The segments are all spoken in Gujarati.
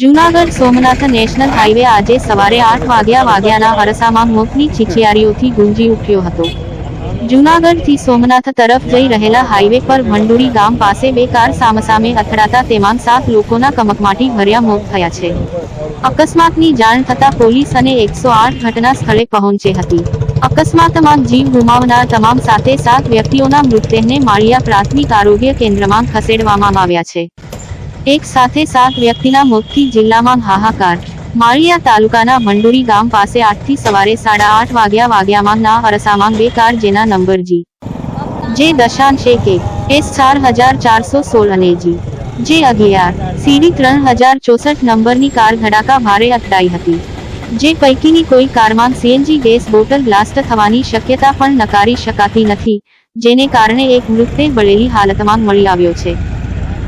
જૂનાગઢ સોમનાથ નેશનલ હાઈવે આજે સવારે આઠ વાગ્યા વાગ્યાના હરસામાં મોતની છીછિયારીઓથી ગુંજી ઉઠ્યો હતો. જૂનાગઢથી સોમનાથ તરફ જઈ રહેલા હાઈવે પર ભંડુરી ગામ પાસે બે કાર સામસામે અથડાતા તેમાં સાત લોકોના કમકમાટી ભર્યા મોત થયા છે. અકસ્માતની જાણ થતા પોલીસ અને એકસો આઠ ઘટના સ્થળે પહોંચી હતી. અકસ્માતમાં જીવ ગુમાવનાર તમામ સાથે સાત વ્યક્તિઓના મૃતદેહને માળિયા પ્રાથમિક આરોગ્ય કેન્દ્રમાં ખસેડવામાં આવ્યા છે. એક સાથે સાત વ્યક્તિના મોતથી જિલ્લામાં હાહાકાર. માળિયા તાલુકાના ભંડુરી ગામ પાસે આઠથી સવારે સાડા આઠ વાગ્યા વાગ્યામાં ના અરસામાં બે કાર જેના નંબર જી. જે દશાંશ એક એક, એસ ચાર હજાર ચારસો સોળ અને જી. જે અગિયાર સીડી ત્રણ હજાર ચોસઠ નંબરની કાર ધડાકા ભારે અથડાઈ હતી. જે પૈકીની કોઈ કારમાં સીએનજી ગેસ બોટલ બ્લાસ્ટ થવાની શક્યતા પણ નકારી શકાતી નથી, જેને કારણે એક મૃતદેહ બળેલી હાલતમાં મળી આવ્યો છે.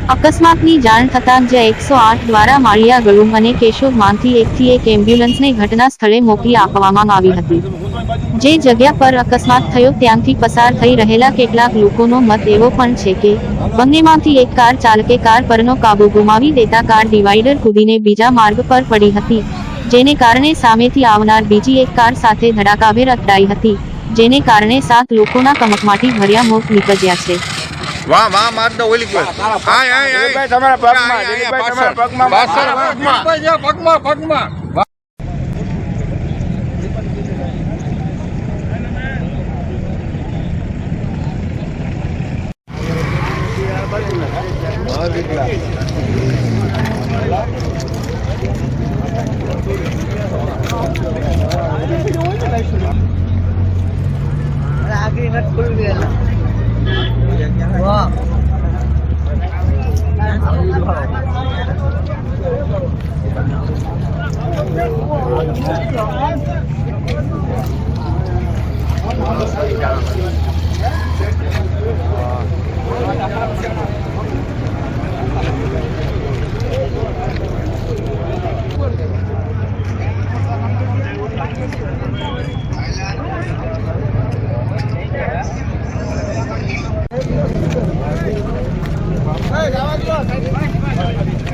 અકસ્માતની જાણ થતાં જ એકસો આઠ દ્વારા માળિયા ગળુમ અને કેશોદમાંથી એકથી એક એમ્બ્યુલન્સને ઘટના સ્થળે મોકલી આપવામાં આવી હતી. જે જગ્યા પર અકસ્માત થયો ત્યાંથી પસાર થઈ રહેલા કેટલાક લોકોનો મત એવો પણ છે કે, બંનેમાંથી એક કાર ચાલકે કાર પરનો કાબુ ગુમાવી દેતા કાર ડિવાઈડર કૂદીને બીજા માર્ગ પર પડી હતી, જેને કારણે સામેથી આવનાર બીજી એક કાર સાથે ધડાકાભેર અથડાઈ હતી, જેને કારણે સાત લોકોના કમકમાટી ભર્યા મોત નીકળ્યા છે. વાહ વાહ માર દો ઓલી કોઈ. હાય હાય હાય. તમારા પગમાં, દિલીપભાઈ તમારા પાછળ. પગમાં, પાછળ, પગમાં. પગમાં પગમાં. 我。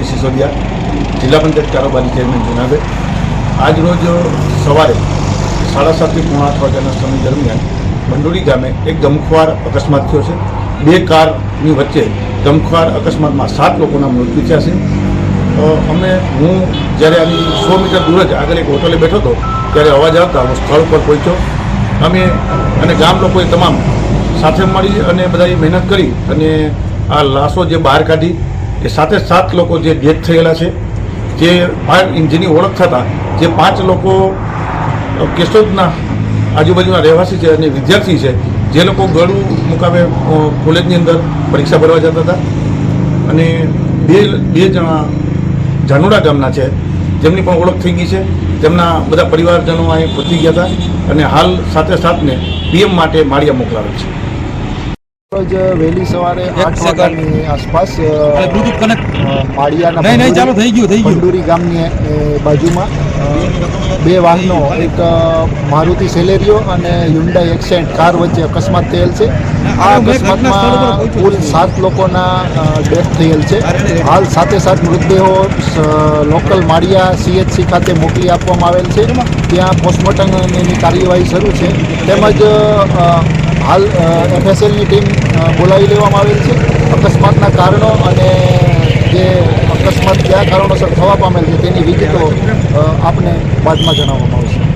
દિલીપસિંહ સિસોદિયા જિલ્લા પંચાયત કારોબારી ચેરમેન જુનાગઢ આજ રોજ સવારે સાડા સાતથી પોણા આઠ વાગ્યાના સમય દરમિયાન બંડોળી ગામે એક ગમખ્વાર અકસ્માત થયો છે. બે કારની વચ્ચે ગમખ્વાર અકસ્માતમાં સાત લોકોના મૃત્યુ થયા છે. અમે, હું જ્યારે આની સો મીટર દૂર જ આગળ એક હોટલે બેઠો હતો, ત્યારે અવાજ આવતા હું સ્થળ પર પહોંચ્યો. અમે અને ગામ લોકોએ તમામ સાથે મળી અને બધાએ મહેનત કરી અને આ લાશો જે બહાર કાઢી એ સાથે સાત લોકો જે ડેથ થયેલા છે, જે જેની ઓળખ થતા જે પાંચ લોકો કેશોદના આજુબાજુના રહેવાસી છે અને વિદ્યાર્થી છે, જે લોકો ગળું મુકામે કોલેજની અંદર પરીક્ષા ભરવા જતા હતા. અને બે બે જણા જાનુડા ગામના છે, જેમની પણ ઓળખ થઈ ગઈ છે. તેમના બધા પરિવારજનો અહીં પહોંચી ગયા હતા અને હાલ સાથે સાથને પીએમ માટે માળિયા મોકલાવે છે. વહેલી સવારે આઠ. વાગ્યાની આસપાસ માળિયાના નહીં નહીં ચાલુ થઈ ગયું થઈ ગયું. ભંડુરી ગામની બાજુમાં બે વાહનો એક મારુતિ સેલેરિયો અને હ્યુન્ડાઈ એક્સેન્ટ કાર વચ્ચે અકસ્માત થયેલ છે. આ અકસ્માતમાં કુલ સાત લોકોના ડેથ થયેલ છે. હાલ સાથે સાત મૃતદેહો લોકલ માળિયા સીએચસી ખાતે મોકલી આપવામાં આવેલ છે. ત્યાં પોસ્ટમોર્ટમની કાર્યવાહી શરૂ છે. તેમજ હાલ એફએસએલની ટીમ બોલાવી લેવામાં આવેલ છે. અકસ્માતના કારણો અને જે અકસ્માત, કયા કારણોસર થવા પામેલ છે તેની વિગતો આપને બાદમાં જણાવવામાં આવશે.